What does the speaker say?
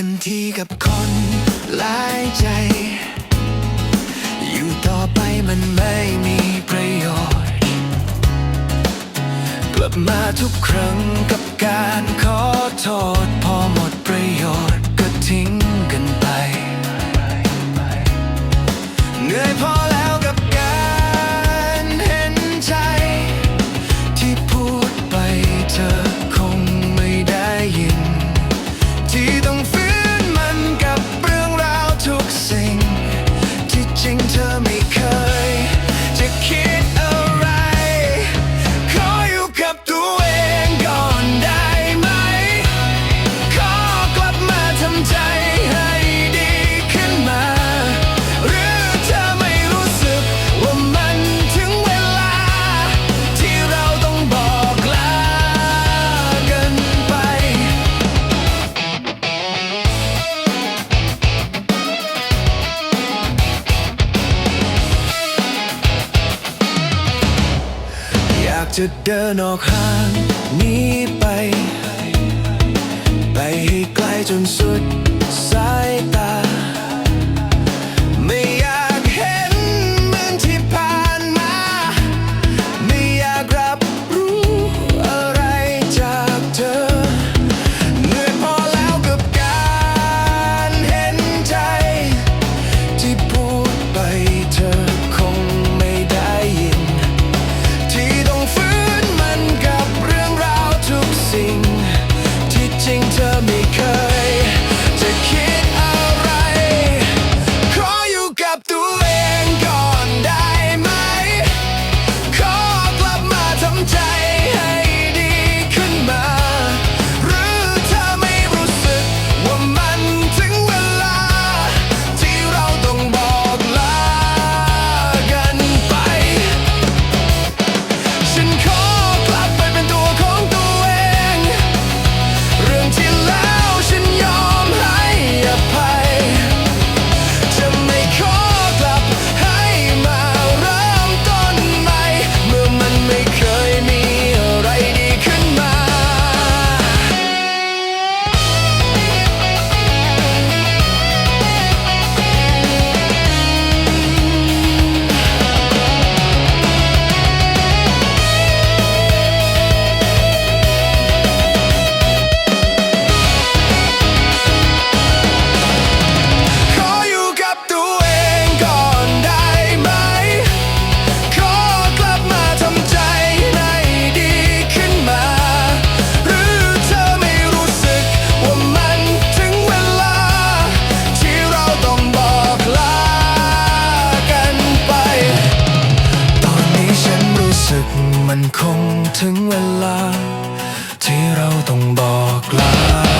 กันทีกับคนหลายใจ อยู่ต่อไปมันไม่ มาทุกครั้งกับการขอโทษพอ จะเดินออกห่างนี้ไป ไปให้ไกลจนสุดสาย มันคงถึงเวลา ที่เราต้องบอกลา